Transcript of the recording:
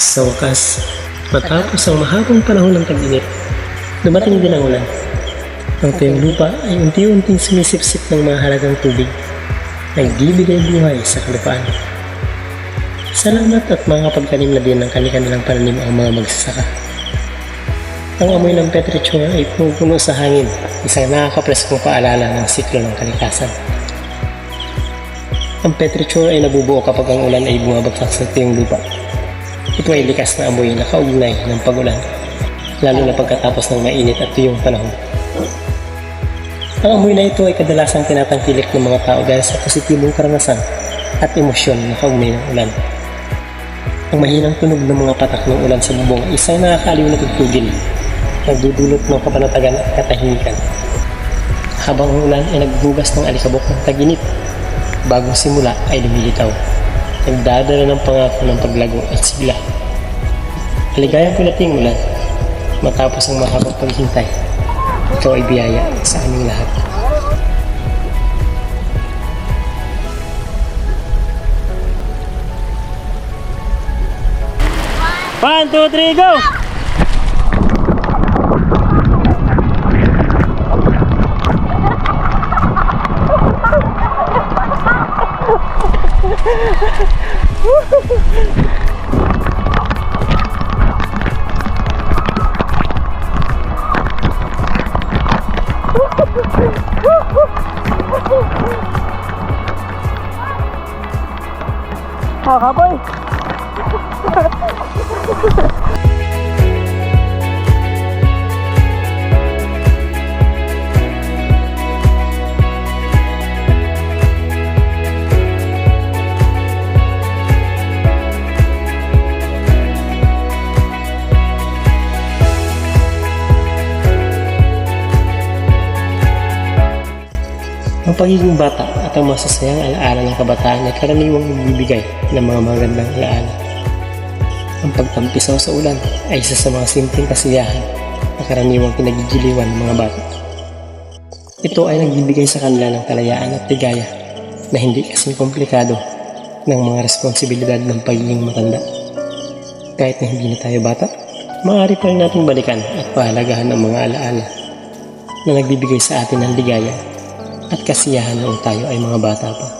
Sa wakas, matapos ang mahabang panahon ng tag-init, dumating din ang ulan. Ang tuyong lupa ay unti-unting sumisipsip ng mahalagang tubig, nagbibigay buhay sa kalupaan. Salamat at mga pagtanim na din ng kanilang pananim ang mga magsasaka. Ang amoy ng petrichor ay pumupuno sa hangin, isang nakakapreskong paalala ng siklo ng kalikasan. Ang petrichor ay nabubuo kapag ang ulan ay bumabagsak sa tuyong lupa. Ito ay likas na amoy na kaugnay ng pagulan, lalo na pagkatapos ng mainit at tuyong panahon. Ang amoy na ito ay kadalasang tinatangkilik ng mga tao dahil sa positibong karanasan at emosyon na kaugnay ng ulan. Ang mahinang tunog ng mga patak ng ulan sa bubong ay isang nakakaaliw na tugtugin, nagdudulot ng kapanatagan at katahimikan. Habang ang ulan ay nagbugas ng alikabok ng taginit, bagong simula ay lumilitaw. Nagdadala ng pangako ng paglago at sigla. Aligayang kulating ulan, matapos ang mahabang paghintay, ikaw ay biyaya sa aming lahat. One, two, three, go! Kakaboy! Ang pagiging bata at ang masasayang alaala ng kabataan ay karaniwang nagbibigay ng mga magandang alaala. Ang pagtampisaw sa ulan ay isa sa mga simpleng kasiyahan na karaniwang pinagigiliwan ng mga bata. Ito ay nagbibigay sa kanila ng kalayaan at ligaya na hindi kasing komplikado ng mga responsibilidad ng pagiging matanda. Kahit na hindi na tayo bata, maaari pa rin nating balikan at pahalagahan ang mga alaala na nagbibigay sa atin ng ligaya at kasiyahan noong tayo ay mga bata pa.